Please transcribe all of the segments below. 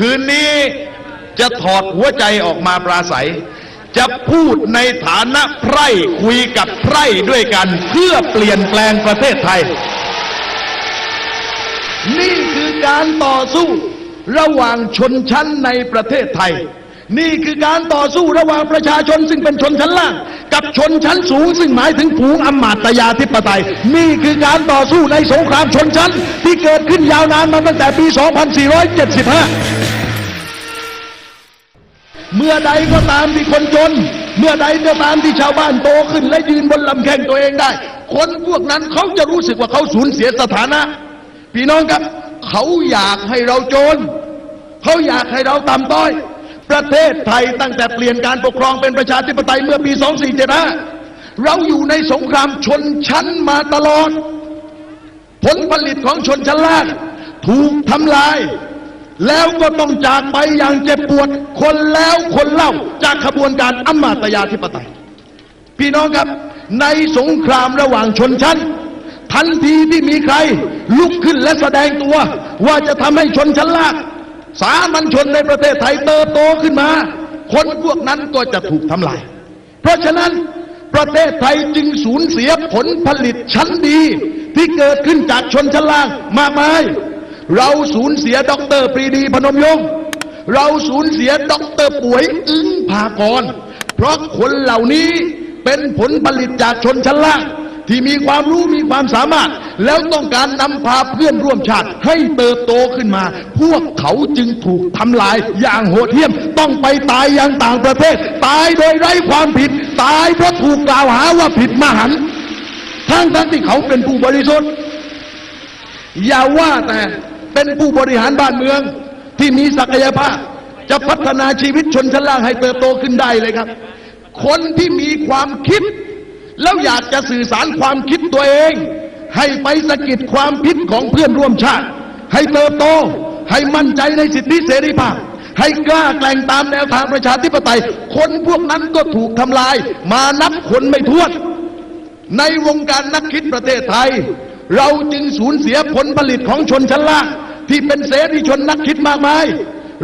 คืนนี้จะถอดหัวใจออกมาปราศัย จะพูดในฐานะไพร่คุยกับไพร่ด้วยกัน เพื่อเปลี่ยนแปลงประเทศไทย นี่คือการต่อสู้ระหว่างชนชั้นในประเทศไทย นี่คือการต่อสู้ระหว่างประชาชนซึ่งเป็นชนชั้นล่าง กับชนชั้นสูง ซึ่งหมายถึงผูงอำมาตยาธิปไตย นี่คือการต่อสู้ในสงครามชนชั้นที่เกิดขึ้นยาวนานมาตั้งแต่ปี 2475 เมื่อใดก็ตามที่คนจน เมื่อใดก็ตามที่ชาวบ้านโตขึ้น และยืนบนลำแข้งตัวเองได้ คนพวกนั้นเขาจะรู้สึกว่าเขาสูญเสียสถานะ พี่น้องครับ เขาอยากให้เราจรเขาอยากให้เราต่ำต้อย ประเทศไทยตั้งแต่เปลี่ยนการปกครองเป็นประชาธิปไตยเมื่อปี 2475 เราอยู่ในสงครามชนชั้นมาตลอด ผลผลิตของชนชั้นล่างถูกทำลาย แล้วก็ต้องจากไปอย่างเจ็บปวด คนแล้วคนเล่าจากขบวนการอำมาตยาธิปไตย พี่น้องครับ ในสงครามระหว่างชนชั้น ทันทีที่มีใคร ลุกขึ้นและแสดงตัว ว่าจะทำให้ชนชั้นล่างสามัญชนในประเทศไทยเติบโตขึ้นมา คนพวกนั้นก็จะถูกทำลาย เพราะฉะนั้นประเทศไทยจึงสูญเสียผลผลิตชั้นดี ที่เกิดขึ้นจากชนชั้นล่างมากมาย เราสูญเสียด็อกเตอร์ปรีดีพนมยงค์เราสูญเสียด็อกเตอร์ป่วยอึ้งภากร เพราะคนเหล่านี้เป็นผลผลิตจากชนชั้นล่าง ที่มีความรู้มีความสามารถ แล้วต้องการนำพาเพื่อนร่วมชาติให้เติบโตขึ้นมา พวกเขาจึงถูกทำลายอย่างโหดเหี้ยม ต้องไปตายอย่างต่างประเทศ ตายโดยไร้ความผิด ตายเพราะถูกกล่าวหาว่าผิดมหันต์ทั้งทั้งที่เขาเป็นผู้บริสุทธิ์อย่าว่าแต่ เป็นผู้บริหารบ้านเมือง ที่มีศักยภาพ จะพัฒนาชีวิตชนชั้นล่างให้เติบโตขึ้นได้เลยครับ คนที่มีความคิด แล้วอยากจะสื่อสารความคิดตัวเอง ให้ไปสะกิดความคิดของเพื่อนร่วมชาติ ให้เติบโต ให้มั่นใจในสิทธิเสรีภาพให้กล้าแกล่งตามแนวทางประชาธิปไตย คนพวกนั้นก็ถูกทำลาย มานับคนไม่ถ้วน ในวงการนักคิดประเทศไทย เราจึงสูญเสียผลผลิตของชนชั้นล่าง ที่เป็นเสรีชนนักคิดมากมาย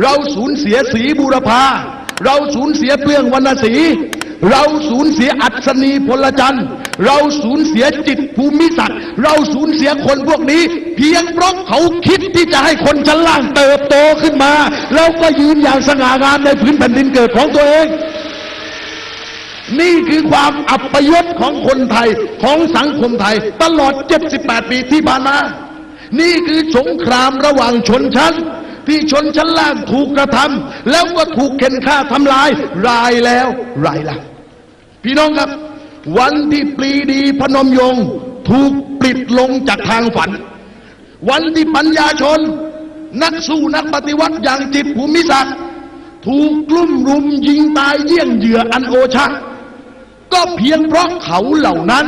เราสูญเสียสีบูรพาเราสูญเสียเปลืองวรรณสี เราสูญเสียอัศนีพลจันทร์ เราสูญเสียจิตภูมิศักดิ์เราสูญเสียคนพวกนี้ เพียงเพราะเขาคิดที่จะให้คนชั้นล่างเติบโตขึ้นมา แล้วก็ยืนอย่างสง่างามในพื้นแผ่นดินเกิดของตัวเองนี่คือความอัปยศของคนไทยของสังคมไทย ตลอด 78 ปีที่ผ่านมา นี่คือสงครามระหว่างชนชั้น ที่ชนชั้นล่างถูกกระทำแล้วก็ถูกเข็นฆ่าทำลาย รายแล้วรายล่าพี่น้องครับ วันที่ปรีดีพนมยงถูกปลิดลงจากทางฝัน วันที่ปัญญาชน นักสู้นักปฏิวัติอย่างจิตภูมิศักดิ์ถูกกลุ่มรุมยิงตายเยี่ยงเหยื่ออันโอชะ ก็เพียงเพราะเขาเหล่านั้น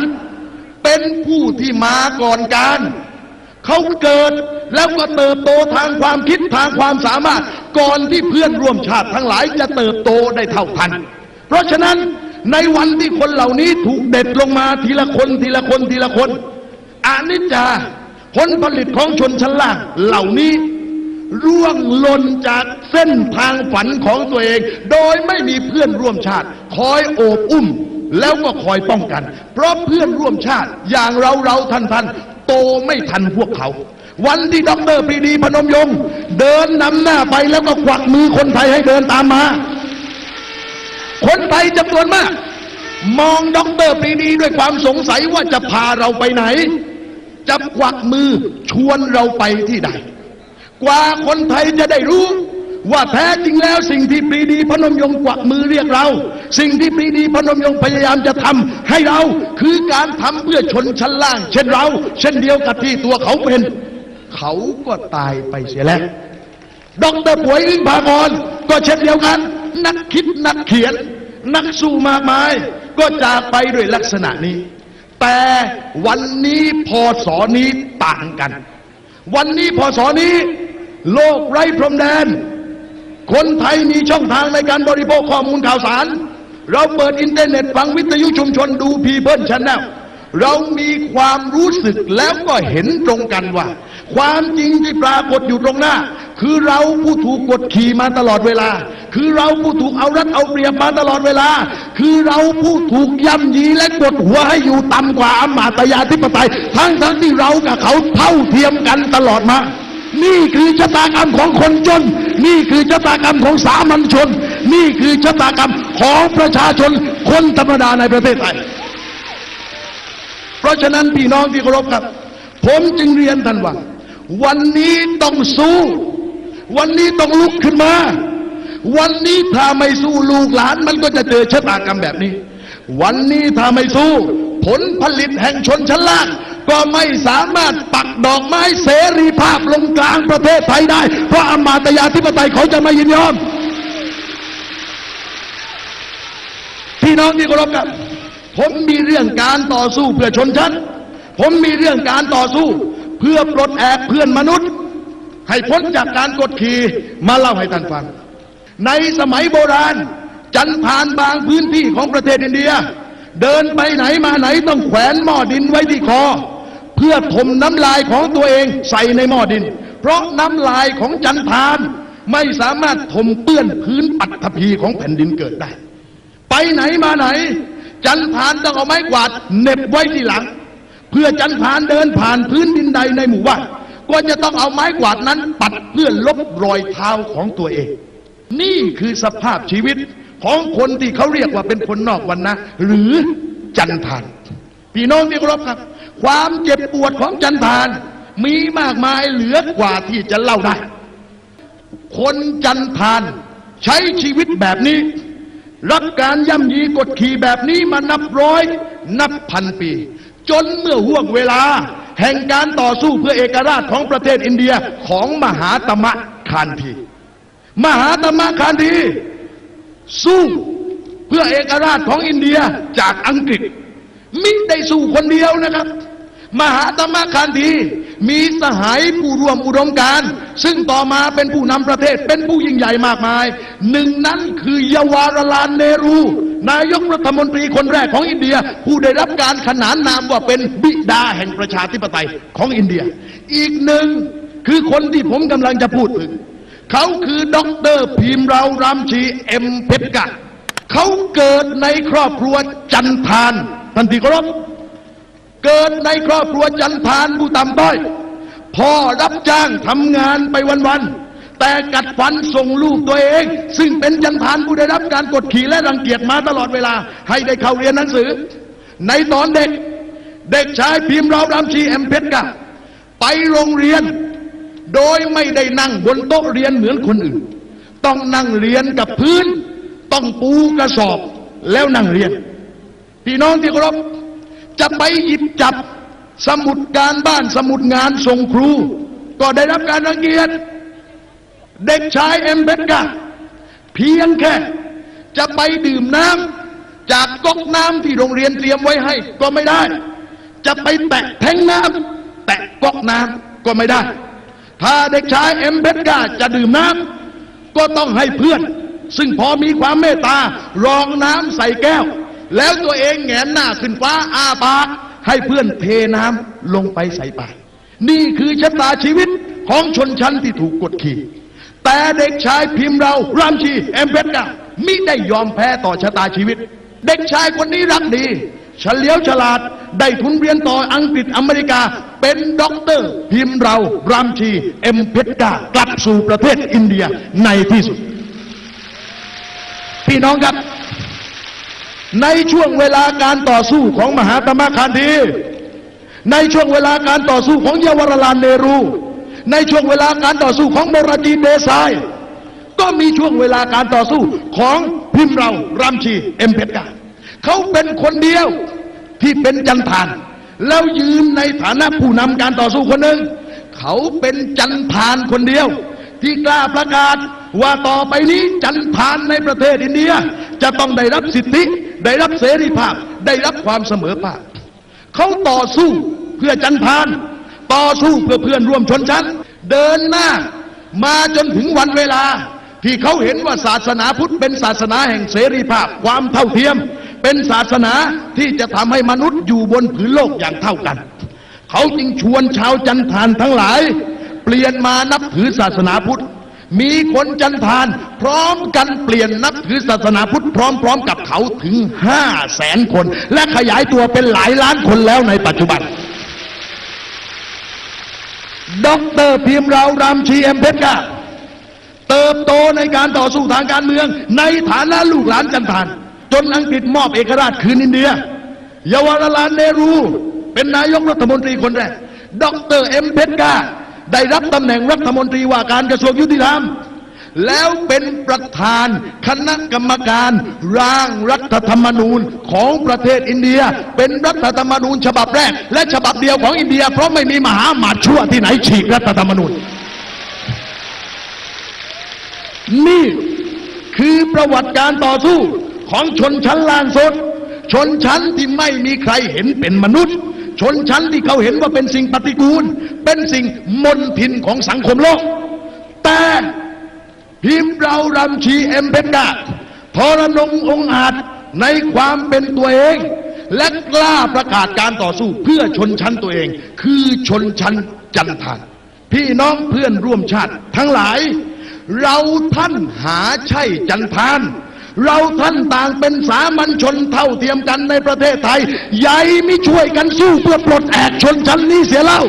เป็นผู้ที่มาก่อนการ เขาเกิดแล้วก็เติบโตทางความคิดทางความสามารถ ก่อนที่เพื่อนร่วมชาติทั้งหลายจะเติบโตได้เท่าทัน เพราะฉะนั้นในวันที่คนเหล่านี้ถูกเด็ดลงมาทีละคนทีละคนทีละคนอานิจจาผลผลิตของชนชั้นล่างเหล่านี้ร่วงหล่นจากเส้นทางฝันของตัวเอง โดยไม่มีเพื่อนร่วมชาติ คอยโอบอุ้มแล้วก็คอยป้องกัน เพราะเพื่อนร่วมชาติอย่างเราเราทันทัน โตไม่ทันพวกเขา วันที่ด็อกเตอร์ปรีดีพนมยงค์เดินนำหน้าไปแล้วก็กวักมือคนไทยให้เดินตามมา คนไทยจำนวนมาก มองด็อกเตอร์ปรีดีด้วยความสงสัยว่าจะพาเราไปไหน จะกวักมือชวนเราไปที่ใด กว่าคนไทยจะได้รู้ ว่าแท้จริงแล้วสิ่งที่ปรีดีพนมยงกวักมือเรียกเรา สิ่งที่ปรีดีพนมยงพยายามจะทำให้เราคือการทำเพื่อชนชั้นล่าง เช่นเรา เช่นเดียวกับที่ตัวเขาเป็น เขาก็ตายไปเสียแล้วดอกเตอรป่วยอึ้งภากรก็เช่นเดียวกัน นักคิดนักเขียน นักสู้มากมาย ก็จากไปด้วยลักษณะนี้ แต่วันนี้พอสอนี้ต่างกัน วันนี้พอสอนี้ โลกไร้พรมแดน คนไทยมีช่องทางในการบริโภคข้อมูลข่าวสาร เราเปิดอินเทอร์เน็ตฟังวิทยุชุมชนดูพีเพิลชแนลเรามีความรู้สึกแล้วก็เห็นตรงกันว่า ความจริงที่ปรากฏอยู่ตรงหน้า คือเราผู้ถูกกดขี่มาตลอดเวลา คือเราผู้ถูกเอารัดเอาเปรียบมาตลอดเวลา คือเราผู้ถูกย่ำยีและกดหัวให้อยู่ต่ำกว่าอำมาตยาธิปไตย ทั้งทั้งที่เรากับเขาเท่าเทียมกันตลอดมา นี่คือชะตากรรมของคนจน นี่คือชะตากรรมของสามัญชน นี่คือชะตากรรมของประชาชนคนธรรมดาในประเทศไทย เพราะฉะนั้นพี่น้องที่เคารพครับ ผมจึงเรียนท่านว่า วันนี้ต้องสู้ วันนี้ต้องลุกขึ้นมา วันนี้ถ้าไม่สู้ลูกหลานมันก็จะเจอชะตากรรมแบบนี้ วันนี้ถ้าไม่สู้ ผลผลิตแห่งชนชั้นล่าง ก็ไม่สามารถปักดอกไม้เสรีภาพลงกลางประเทศไทยได้ เพราะอำมาตยาธิปไตยเขาจะไม่ยินยอม พี่น้องที่เคารพครับ ผมมีเรื่องการต่อสู้เพื่อชนชั้น ผมมีเรื่องการต่อสู้ เพื่อปลดแอกเพื่อนมนุษย์ ให้พ้นจากการกดขี่มาเล่าให้ท่านฟัง ในสมัยโบราณ จันทานบางพื้นที่ของประเทศอินเดียเดินไปไหนมาไหนต้องแขวนหม้อดินไว้ที่คอ เพื่อถมน้ำลายของตัวเองใส่ในหม้อดิน เพราะน้ำลายของจันทานไม่สามารถถมเปื้อนพื้นปัตภีของแผ่นดินเกิดได้ ไปไหนมาไหน จันทานต้องเอาไม้กวาดเหน็บไว้ที่หลัง เพื่อจันทานเดินผ่านพื้นดินใดในหมู่บ้านก็จะต้องเอาไม้กวาดนั้นปัดเพื่อลบรอยเท้าของตัวเอง นี่คือสภาพชีวิตของคนที่เขาเรียกว่าเป็นคนนอกวันนะ หรือจันทานพี่น้องที่เคารพครับ ความเจ็บปวดของจันทานมีมากมายเหลือกว่าที่จะเล่าได้ คนจันทานใช้ชีวิตแบบนี้ รับการย่ำยีกดขี่แบบนี้มานับร้อย นับพันปี จนเมื่อห่วงเวลา แห่งการต่อสู้เพื่อเอกราชของประเทศอินเดียของมหาตมะคานธีมหาตมะคานธีสู้เพื่อเอกราชของอินเดียจากอังกฤษมิได้สู้คนเดียวนะครับ มหาตมคานธีมีสหายผู้ร่วมอุดมการซึ่งต่อมาเป็นผู้นำประเทศเป็นผู้ยิ่งใหญ่มากมาย หนึ่งนั้นคือเยาวารลานเนรู นายกรัฐมนตรีคนแรกของอินเดีย ผู้ได้รับการขนานนามว่าเป็นบิดาแห่งประชาธิปไตยของอินเดีย อีกหนึ่งคือคนที่ผมกำลังจะพูดถึง เขาคือด็อกเตอร์พิมรารามชีเอ็มเพชรกะเขาเกิดในครอบครัวจันทานทันทีเคารพ เกิดในครอบครัวจันทานผู้ต่ำต้อย พ่อรับจ้างทำงานไปวันๆ แต่กัดฟันส่งลูกตัวเอง ซึ่งเป็นจันทานผู้ได้รับการกดขี่และรังเกียจมาตลอดเวลา ให้ได้เข้าเรียนหนังสือ ในตอนเด็ก เด็กชายพิมพ์รารามชีแอมเพชรกะไปโรงเรียน โดยไม่ได้นั่งบนโต๊ะเรียนเหมือนคนอื่น ต้องนั่งเรียนกับพื้น ต้องปูกระสอบแล้วนั่งเรียนพี่น้องที่เคารพ จะไปหยิบจับสมุดการบ้านสมุดงานส่งครู ก็ได้รับการรังเกียจเด็กชายเอ็มเบกาเพียงแค่ จะไปดื่มน้ำจากก๊อกน้ำที่โรงเรียนเตรียมไว้ให้ ก็ไม่ได้ จะไปแตะแทงน้ำแตะก๊อกน้ำก็ไม่ได้ ถ้าเด็กชายเอ็มเบกาจะดื่มน้ำก็ต้องให้เพื่อน ซึ่งพอมีความเมตตารองน้ำใส่แก้ว แล้วตัวเองแงนหน้าขึ้นฟ้าอาปาก ให้เพื่อนเทน้ำลงไปใส่ปาก นี่คือชะตาชีวิตของชนชั้นที่ถูกกดขี่ แต่เด็กชายพิมพ์เรารามชีเอ็มเพชรกะมิได้ยอมแพ้ต่อชะตาชีวิต เด็กชายคนนี้รักดีเฉลียวฉลาดได้ทุนเรียนต่ออังกฤษอเมริกา เป็นด็อกเตอร์ พิมพ์เรารามชี เอ็มเพชรกะกลับสู่ประเทศอินเดียในที่สุด พี่น้องครับ ในช่วงเวลาการต่อสู้ของมหาตมะคานธีในช่วงเวลาการต่อสู้ของเยาวรลานเนรู ในช่วงเวลาการต่อสู้ของโมราจีเดซาย ก็มีช่วงเวลาการต่อสู้ของพิมเรารามชีเอ็มเพชรกาเขาเป็นคนเดียวที่เป็นจันทาน แล้วยืนในฐานะผู้นำการต่อสู้คนหนึ่ง เขาเป็นจันทานคนเดียว ที่กล้าประกาศว่าต่อไปนี้จันทานในประเทศอินเดียจะต้องได้รับสิทธิ ได้รับเสรีภาพ ได้รับความเสมอภาคเขาต่อสู้เพื่อจันทานต่อสู้เพื่อเพื่อนร่วมชนชั้น เดินหน้ามาจนถึงวันเวลา ที่เขาเห็นว่าศาสนาพุทธเป็นศาสนาแห่งเสรีภาพ ความเท่าเทียม เป็นศาสนาที่จะทำให้มนุษย์อยู่บนผืนโลกอย่างเท่ากัน เขาจึงชวนชาวจันทานทั้งหลาย เปลี่ยนมานับถือศาสนาพุทธ มีคนจันทาน พร้อมกันเปลี่ยนนับถือศาสนาพุทธพร้อม ๆ กับเขาถึงห้าแสนคน และขยายตัวเป็นหลายล้านคนแล้วในปัจจุบันด็อกเตอร์พิมพ์เรารำชีเอ็มเพชรกาเติบโตในการต่อสู้ทางการเมือง ในฐานะลูกหลานจันทาน จนอังกฤษมอบเอกราชคืนอินเดียเยาวราลานเนรู เป็นนายกรัฐมนตรีคนแรกด็อกเตอร์เอ็มเพชรกา ได้รับตำแหน่งรัฐมนตรีว่าการกระทรวงยุติธรรม แล้วเป็นประธานคณะกรรมการร่างรัฐธรรมนูญของประเทศอินเดีย เป็นรัฐธรรมนูญฉบับแรก และฉบับเดียวของอินเดีย เพราะไม่มีมหาอมาชั่วที่ไหนฉีกรัฐธรรมนูญ นี่คือประวัติการต่อสู้ของชนชั้นล่างสุดชนชั้นที่ไม่มีใครเห็นเป็นมนุษย์ ชนชั้นที่เขาเห็นว่าเป็นสิ่งปฏิกูล เป็นสิ่งมนทินของสังคมโลก แต่พิมพ์เรารำชีเอ็มเพนดาทรนงองอาจในความเป็นตัวเอง และกล้าประกาศการต่อสู้เพื่อชนชั้นตัวเอง คือชนชั้นจันทานพี่น้องเพื่อนร่วมชาติทั้งหลาย เราท่านหาใช่จันทาน เราท่านต่างเป็นสามัญชนเท่าเทียมกันในประเทศไทย ใหญ่ไม่ช่วยกันสู้เพื่อปลดแอกชนชั้นนี้เสียเล่า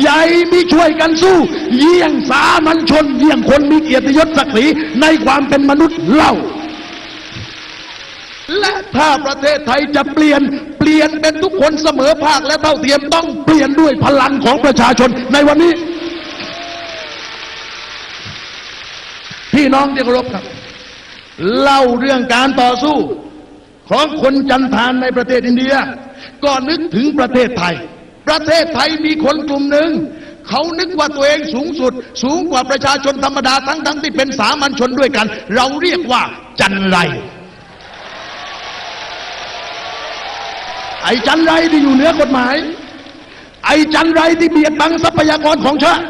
ใหญ่มีช่วยกันสู้ เยี่ยงสามัญชน เยี่ยงคนมีเกียรติยศศักดิ์ศรีในความเป็นมนุษย์เล่า และถ้าประเทศไทยจะเปลี่ยน เปลี่ยนเป็นทุกคนเสมอภาคและเท่าเทียมต้องเปลี่ยนด้วยพลังของประชาชนในวันนี้ พี่น้องที่เคารพครับ เล่าเรื่องการต่อสู้ของคนจันทานในประเทศอินเดีย ก็นึกถึงประเทศไทย ประเทศไทยมีคนกลุ่มหนึ่ง เขานึกว่าตัวเองสูงสุด สูงกว่าประชาชนธรรมดาทั้งทั้งๆที่เป็นสามัญชนด้วยกัน เราเรียกว่าจันไร ไอ้จันไรที่อยู่เหนือกฎหมาย ไอ้จันไรที่เบียดบังทรัพยากรของชาติ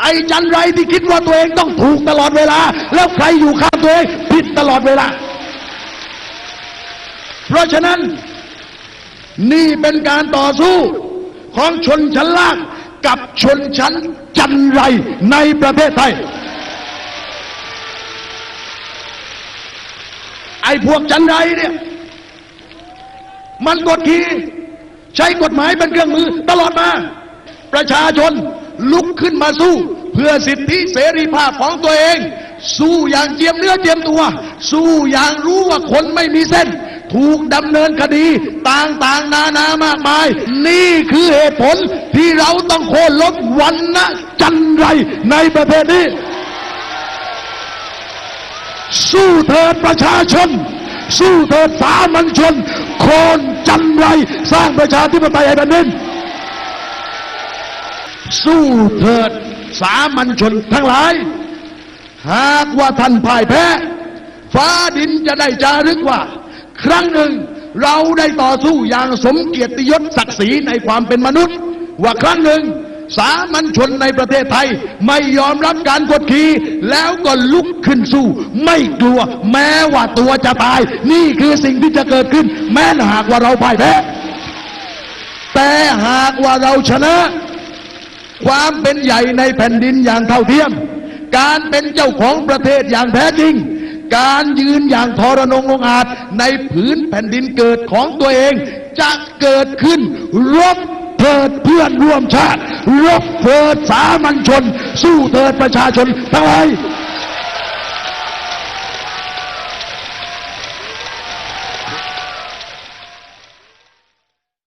ไอ้จันไรที่คิดว่าตัวเองต้องถูกตลอดเวลา แล้วใครอยู่ข้างตัวเองผิดตลอดเวลา เพราะฉะนั้น นี่เป็นการต่อสู้ของชนชั้นล่างกับชนชั้นจันไรในประเทศไทย ไอ้พวกจันไรเนี่ย มันกดขี่ใช้กฎหมายเป็นเครื่องมือตลอดมา ประชาชน ลุกขึ้นมาสู้ เพื่อสิทธิเสรีภาพของตัวเอง สู้อย่างเจียมเนื้อเจียมตัว สู้อย่างรู้ว่าคนไม่มีเส้น ถูกดำเนินคดีต่างๆนานามากมาย นี่คือเหตุผลที่เราต้องโค่นลบวันนะจันไรในประเทศนี้ สู้เถิดประชาชน สู้เถิดสามัญชนโคนจันไรสร้างประชาธิปไตยให้แผ่นดิน สู้เถิดสามัญชนทั้งหลาย หากว่าท่านพ่ายแพ้ ฟ้าดินจะได้จารึกว่า ครั้งหนึ่งเราได้ต่อสู้อย่างสมเกียรติยศศักดิ์ศรีในความเป็นมนุษย์ ว่าครั้งหนึ่ง สามัญชนในประเทศไทย ไม่ยอมรับการกดขี่แล้วก็ลุกขึ้นสู้ ไม่กลัวแม้ว่าตัวจะตาย นี่คือสิ่งที่จะเกิดขึ้น แม้หากว่าเราพ่ายแพ้แต่หากว่าเราชนะ ความเป็นใหญ่ในแผ่นดินอย่างเท่าเทียม การเป็นเจ้าของประเทศอย่างแท้จริง การยืนอย่างทรนงองอาจในผืนแผ่นดินเกิดของตัวเอง จะเกิดขึ้นรบเถิดเพื่อนร่วมชาติรบเถิดสามัญชน สู้เถิดประชาชนทั้งหลาย